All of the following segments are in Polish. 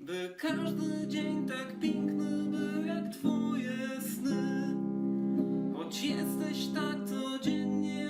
By każdy dzień tak piękny był jak twoje sny. Choć jesteś tak codziennie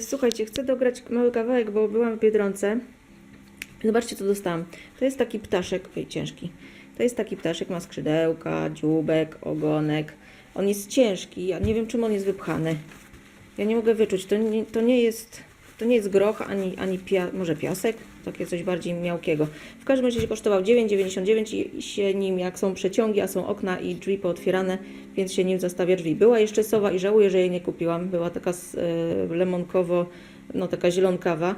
Słuchajcie, chcę dograć mały kawałek, bo byłam w Biedronce. Zobaczcie, co dostałam. To jest taki ptaszek, oj, ciężki. To jest taki ptaszek, ma skrzydełka, dzióbek, ogonek. On jest ciężki, ja nie wiem, czym on jest wypchany. Ja nie mogę wyczuć. To nie, to nie jest, to nie jest groch, ani, ani pia, może piasek, takie coś bardziej miałkiego. W każdym razie kosztował 9,99 i się nim, jak są przeciągi, a są okna i drzwi pootwierane, więc się nim zastawia drzwi. Była jeszcze sowa i żałuję, że jej nie kupiłam. Była taka e, lemonkowo, no taka zielonkawa.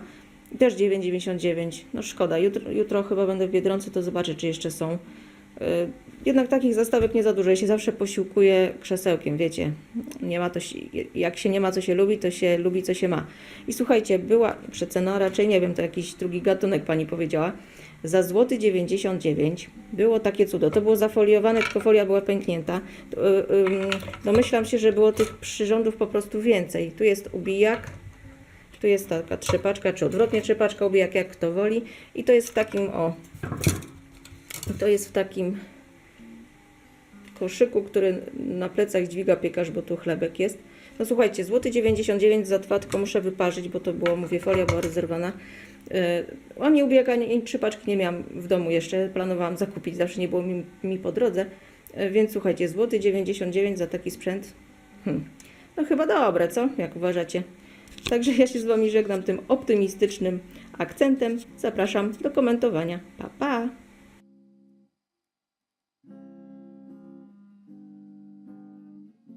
Też 9,99. No szkoda. Jutro, jutro chyba będę w Biedronce, to zobaczę, czy jeszcze są. E, Jednak takich zastawek nie za dużo. Ja się zawsze posiłkuję krzesełkiem, wiecie. Nie ma to, jak się nie ma, co się lubi, to się lubi, co się ma. I słuchajcie, była przecena, raczej nie wiem, to jakiś drugi gatunek pani powiedziała. Za złoty 99 było takie cudo. To było zafoliowane, tylko folia była pęknięta. Y, Domyślam się, że było tych przyrządów po prostu więcej. Tu jest ubijak, tu jest taka trzepaczka, czy odwrotnie trzepaczka, ubijak, jak kto woli. I to jest w takim, o, to jest w takim koszyku, który na plecach dźwiga piekarz, bo tu chlebek jest. No słuchajcie, złoty 99 za dwa, tylko muszę wyparzyć, bo to było, mówię, folia była rezerwowana. Yy, a nie ubiega, ani trzy paczki nie miałam w domu jeszcze, planowałam zakupić, zawsze nie było mi, mi po drodze. Yy, więc słuchajcie, złoty 99 za taki sprzęt. Hmm. No chyba dobre, co? Jak uważacie? Także ja się z Wami żegnam tym optymistycznym akcentem. Zapraszam do komentowania. Pa, pa!